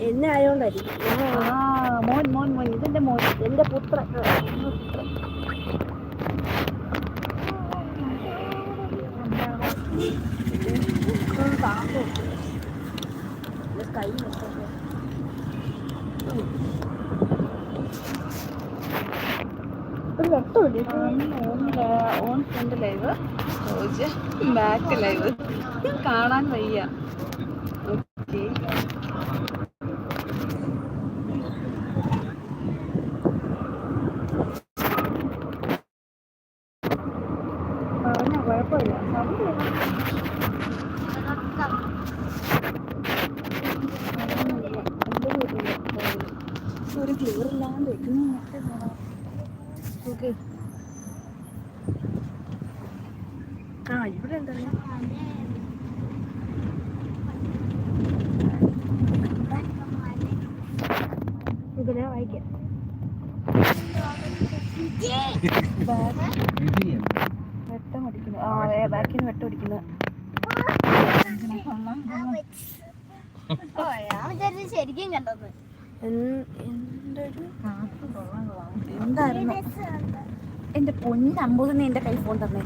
എന്നെ ആയോണ്ടായിരിക്കും ആ മോൻ മോൻ മോൻ ഇതെന്റെ മോൻ എന്റെ പുത്രൻ. കൈ ഒരു വെട്ടമില്ല on front live back live കാണാൻ വയ്യ ഓക്കെ പറഞ്ഞ കുഴപ്പമില്ല. ഒരു ക്ലിയർ ഇല്ലാണ്ട് ഓക്കെ ആ ഇവിടെ എന്താ ഇതിനെ വായിക്കാം. വെട്ടം അടിക്കുന്നു ബാക്കിന് വെട്ടം അടിക്കുന്നു ശരിക്കും കണ്ടത്. എന്തായിരുന്നു? എന്റെ പൊന്നമ്പൂതിന് എന്റെ കൈ ഫോൺ തന്നെ.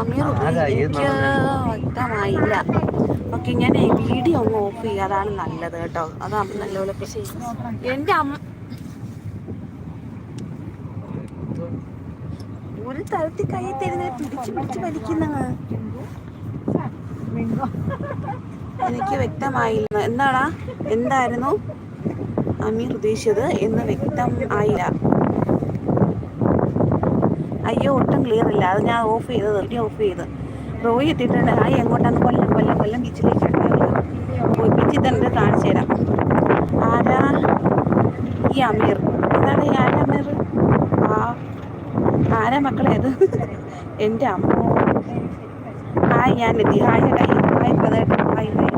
അമീർ വ്യക്തമായില്ല. ഓക്കെ ഞാൻ ഈ വീഡിയോ ഒന്ന് ഓഫ് ചെയ്യാതാണ് അതാണ് നല്ലത് കേട്ടോ. അതാകുമ്പോൾ നല്ലപോലെ എന്റെ അമ്മ ഒരു തരത്തിൽ കൈ തരുന്ന പിടിച്ച് പിടിച്ച് വലിക്കുന്ന എനിക്ക് വ്യക്തമായില്ല. എന്താടാ? എന്തായിരുന്നു? അമീർ ഉദ്ദേശിച്ചത് എന്ന് വ്യക്തം ആയില്ല. അയ്യോ ഒട്ടും ക്ലിയർ ഇല്ല. അത് ഞാൻ ഓഫ് ചെയ്തത്. വീഡിയോ ഓഫ് ചെയ്ത്. റോയി എത്തിയിട്ടുണ്ട് ഹായ് എങ്ങോട്ടാന്ന് കൊല്ലം കൊല്ലം കൊല്ലം ബീച്ചിലേക്ക് ബീച്ചിൽ തന്നെ കാണിച്ചു തരാം. ആരാ? ഈ അമീർ. എന്താണ് ഈ ആരാ അമീർ? ആരാ മക്കളെ അത് എന്റെ അമ്മ. ഹായ് ഞാൻ Nidhi. Hi hi hi brother hi hi.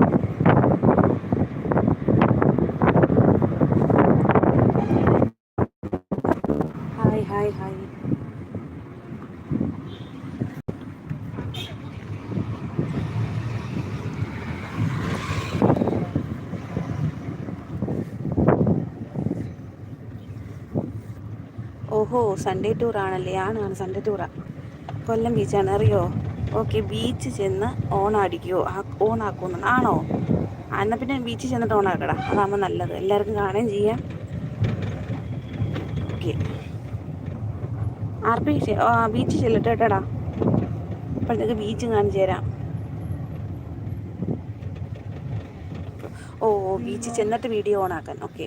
Hi hi hi. ഓഹോ സൺഡേ ടൂറാണല്ലേ ആണാണ് സൺഡേ ടൂറാണ് കൊല്ലം ബീച്ചാണ്. അറിയോ? ഓക്കെ ബീച്ച് ചെന്ന് ഓൺ ആക്കുമെന്ന് ആണോ? എന്നാൽ പിന്നെ ബീച്ചിൽ ചെന്നിട്ട് ഓൺ ആക്കടാ അതാകുമ്പോൾ നല്ലത്. എല്ലാവർക്കും കാണുകയും ചെയ്യാം. ഓക്കെ. ആർ പി ബീച്ച് ചെല്ലട്ടെ കേട്ടടാ. അപ്പോഴത്തേക്ക് ബീച്ച് കാണിച്ചു തരാം. ഓ ബീച്ച് ചെന്നിട്ട് വീഡിയോ ഓൺ ആക്കാൻ ഓക്കെ.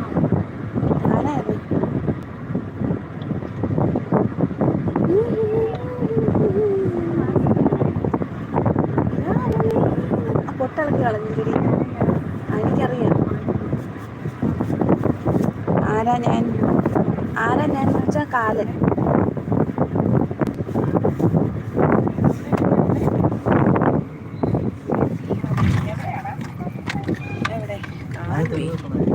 ആ പൊട്ടിളക്കി കളഞ്ഞിരി എനിക്കറിയാം. ആരാ ഞാൻ? ആരാ ഞാൻ വെച്ചാൽ കാലൻ. എവിടെ? കാണാൻ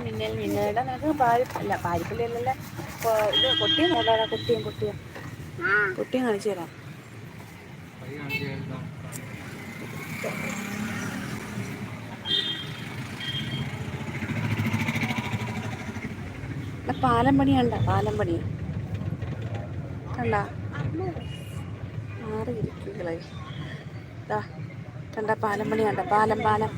മിന്നൽ നിനക്ക് പാരി അല്ല പാരിപ്പള്ളി അല്ലല്ല ഇപ്പൊ ഇത് കുട്ടിയും നോടാ കൊട്ടിയം കൊട്ടിയം. കൊട്ടിയം കാണിച്ചു തരാം. പാലം പണി കണ്ട പാലം പണി. കണ്ട? ആറ് ഇതാ കണ്ട പാലം പണി കണ്ട പാലം പാലം.